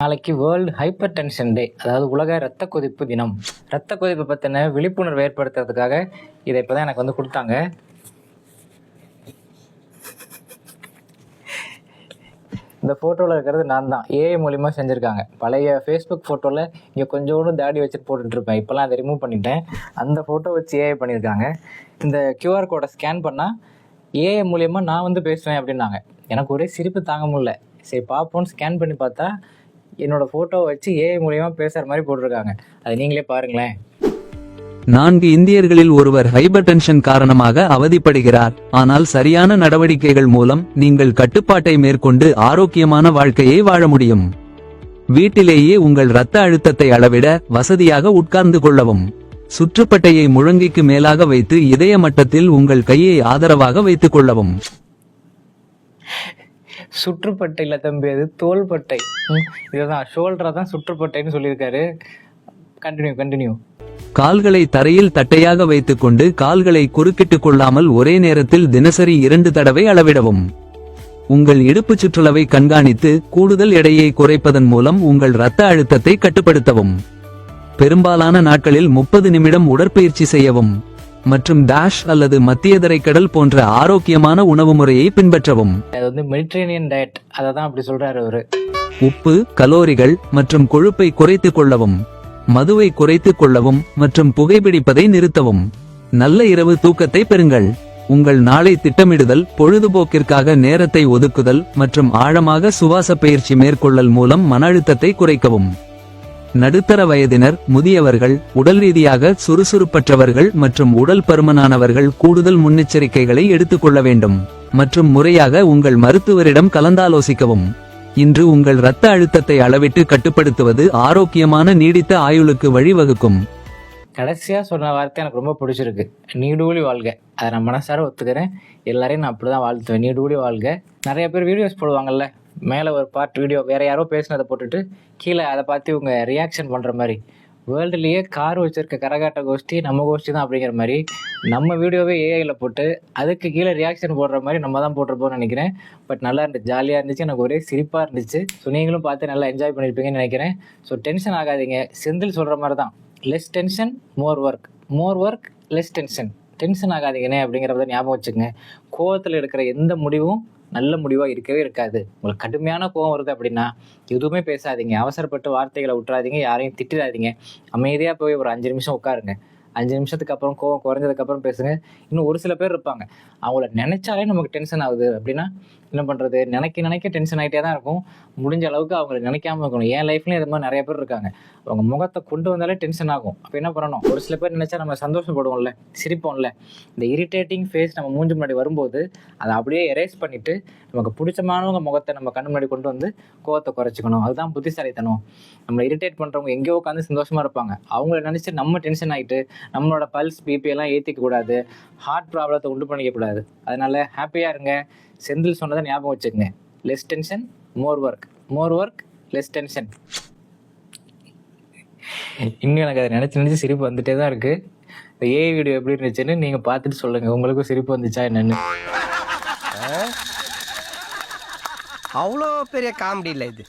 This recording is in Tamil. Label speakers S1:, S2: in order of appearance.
S1: நாளைக்கு வேர்ல்டு ஹைப்பர் டென்ஷன் டே அதாவது உலக ரத்த கொதிப்பு தினம். ரத்த கொதிப்பு பற்றின விழிப்புணர்வு ஏற்படுத்துறதுக்காக இதை இப்போ தான் எனக்கு வந்து கொடுத்தாங்க. இந்த ஃபோட்டோவில் இருக்கிறது நான் தான். ஏஐ மூலிமா செஞ்சுருக்காங்க. பழைய ஃபேஸ்புக் ஃபோட்டோவில் இங்கே கொஞ்சோண்டு தாடி வச்சுட்டு போட்டுட்ருப்பேன் இப்போலாம் அதை ரிமூவ் பண்ணிட்டேன். அந்த ஃபோட்டோ வச்சு ஏஐ பண்ணியிருக்காங்க. இந்த கியூஆர் கோடை ஸ்கேன் பண்ணால் ஏஐ மூலியமாக நான் வந்து பேசுவேன் அப்படின்னாங்க. எனக்கு ஒரே சிரிப்பு தாங்க முடியல. சரி பார்ப்போம்னு ஸ்கேன் பண்ணி பார்த்தா என்னோட ஃபோட்டோவை வச்சு ஏஐ மூலியமாக பேசுகிற மாதிரி போட்டிருக்காங்க. அது நீங்களே பாருங்களேன்.
S2: நான்கு இந்தியர்களில் ஒருவர் ஹைபர் டென்ஷன் காரணமாக அவதிப்படுகிறார். ஆனால் சரியான நடவடிக்கைகள் மூலம் நீங்கள் கட்டுப்பாட்டை மேற்கொண்டு ஆரோக்கியமான வாழ்க்கையை வாழ முடியும். வீட்டிலேயே உங்கள் இரத்த அழுத்தத்தை அளவிட வசதியாக உட்கார்ந்து கொள்ளவும். சுற்றுப்பட்டையை முழங்கிக்கு மேலாக வைத்து இதய மட்டத்தில் உங்கள் கையை ஆதரவாக வைத்துக் கொள்ளவும்.
S1: சுற்றுப்பட்டை இல்லை தம்பி அது தோள்பட்டை. இதுதான். ஷோல்டரை தான் சுற்றுப்பட்டைன்னு சொல்லியிருக்காரு. கண்டினியூ கண்டினியூ
S2: கால்களை தரையில் தட்டையாக வைத்துக்கொண்டு கால்களை குறுக்கிட்டுக் கொள்ளாமல் ஒரே நேரத்தில் தினசரி இரண்டு தடவை அளவிடவும். உங்கள் இடுப்பு சுற்றளவை கண்காணித்து கூடுதல் எடையை குறைப்பதன் மூலம் உங்கள் இரத்த அழுத்தத்தை கட்டுப்படுத்தவும். பெரும்பாலான நாட்களில் முப்பது நிமிடம் உடற்பயிற்சி செய்யவும். மற்றும் டாஷ் அல்லது மத்திய கடல் போன்ற ஆரோக்கியமான உணவு முறையை பின்பற்றவும்.
S1: அது வந்து மெடிட்ரேனியன் டயட் அதை தான் அப்படி சொல்கிறாரு அவர்.
S2: உப்பு கலோரிகள் மற்றும் கொழுப்பை குறைத்துக் கொள்ளவும் மதுவை குறைத்துக் கொள்ளவும் மற்றும் புகைப்பிடிப்பதை நிறுத்தவும். நல்ல இரவு தூக்கத்தை பெறுங்கள். உங்கள் நாளை திட்டமிடுதல் பொழுதுபோக்கிற்காக நேரத்தை ஒதுக்குதல் மற்றும் ஆழமாக சுவாச பயிற்சி மேற்கொள்ளல் மூலம் மன அழுத்தத்தை குறைக்கவும். நடுத்தர வயதினர் முதியவர்கள் உடல் ரீதியாக சுறுசுறுப்பற்றவர்கள் மற்றும் உடல் பருமனானவர்கள் கூடுதல் முன்னெச்சரிக்கைகளை எடுத்துக்கொள்ள வேண்டும். மற்றும் முறையாக உங்கள் மருத்துவரிடம் கலந்தாலோசிக்கவும். இன்று உங்கள் இரத்த அழுத்தத்தை அளவிட்டு கட்டுப்படுத்துவது ஆரோக்கியமான நீடித்த ஆயுளுக்கு வழிவகுக்கும்.
S1: கடைசியாக சொன்ன வார்த்தை எனக்கு ரொம்ப பிடிச்சிருக்கு. நீடூழி வாழ்க. அதை நான் மனசார ஒத்துக்கிறேன். எல்லாரையும் நான் அப்படி தான் வாழ்த்துவேன். நீடூழி வாழ்க. நிறைய பேர் வீடியோஸ் போடுவாங்கல்ல. மேலே ஒரு பார்ட் வீடியோ வேறு யாரோ பேசினதை போட்டுட்டு கீழே அதை பார்த்து இவங்க ரியாக்ஷன் பண்ணுற மாதிரி. வேர்ல்டுலேயே கார் வச்சுருக்க கரகாட்ட கோஷ்டி நம்ம கோஷ்டி தான் அப்படிங்கிற மாதிரி நம்ம வீடியோவே ஏஐயில் போட்டு அதுக்கு கீழே ரியாக்ஷன் போடுற மாதிரி நம்ம தான் போட்டிருப்போம்னு நினைக்கிறேன். பட் நல்லா இருந்துச்சு ஜாலியாக இருந்துச்சு. எனக்கு ஒரே சிரிப்பாக இருந்துச்சு. ஸோ நீங்களும் பார்த்து நல்லா என்ஜாய் பண்ணியிருப்பீங்கன்னு நினைக்கிறேன். ஸோ டென்ஷன் ஆகாதீங்க. செந்தில் சொல்கிற மாதிரி தான் less tension more work more work less tension tension ஆகாதீங்கண்ணே அப்படிங்கிறத ஞாபகம் வச்சுக்கோங்க. கோவத்தில் எடுக்கிற எந்த முடிவும் நல்ல முடிவாக இருக்கவே இருக்காது. உங்களுக்கு கடுமையான கோவம் வருது அப்படின்னா எதுவுமே பேசாதீங்க. அவசரப்பட்டு வார்த்தைகளை விட்டுறாதீங்க யாரையும் திட்டிடாதீங்க. அமைதியாக போய் ஒரு அஞ்சு நிமிஷம் உட்காருங்க. அஞ்சு நிமிஷத்துக்கு அப்புறம் கோவம் குறைஞ்சதுக்கப்புறம் பேசுங்க. இன்னும் ஒரு சில பேர் இருப்பாங்க. அவங்கள நினைச்சாலே நமக்கு டென்ஷன் ஆகுது. அப்படின்னா என்ன பண்ணுறது நினைக்க நினைக்க டென்ஷன் ஆகிட்டே தான் இருக்கும். முடிஞ்ச அளவுக்கு அவங்கள நினைக்காம இருக்கணும். என் லைஃப்லேயும் இது மாதிரி நிறைய பேர் இருக்காங்க. அவங்க முகத்தை கொண்டு வந்தாலே டென்ஷன் ஆகும். அப்போ என்ன பண்ணணும்? ஒரு சில பேர் நினைச்சா நம்ம சந்தோஷப்படுவோம்ல சிரிப்போம்ல. இந்த இரிட்டேட்டிங் ஃபேஸ் நம்ம மூஞ்சி முன்னாடி வரும்போது அதை அப்படியே எரேஸ் பண்ணிட்டு நமக்கு பிடிச்சமானவங்க முகத்தை நம்ம கண்ணு முன்னாடி கொண்டு வந்து கோவத்தை குறைச்சிக்கணும். அதுதான் புத்திசாலித்தனம். நம்ம இரிட்டேட் பண்ணுறவங்க எங்கேயோ உட்காந்து சந்தோஷமா இருப்பாங்க. அவங்கள நினச்சி நம்ம டென்ஷன் ஆகிட்டு நம்மளோட பல்ஸ் பிபி எல்லாம் ஏற்றிக்க கூடாது. ஹார்ட் ப்ராப்ளத்தை உண்டு பண்ணிக்க கூடாது. அதனால ஹாப்பியாக இருங்க. செந்தில் சொன்னதை ஞாபகம் வச்சுக்கோங்க. Less tension more work more work less tension இன்னும் எனக்கு அதை நினச்சி நினச்சி சிரிப்பு வந்துட்டே தான் இருக்குது இந்த ஏஐ வீடியோ எப்படி இருந்துச்சுன்னு நீங்கள் பார்த்துட்டு சொல்லுங்கள் உங்களுக்கும் சிரிப்பு வந்துச்சா என்னென்னு.
S3: அவ்வளோ பெரிய காமெடி இல்லை இது.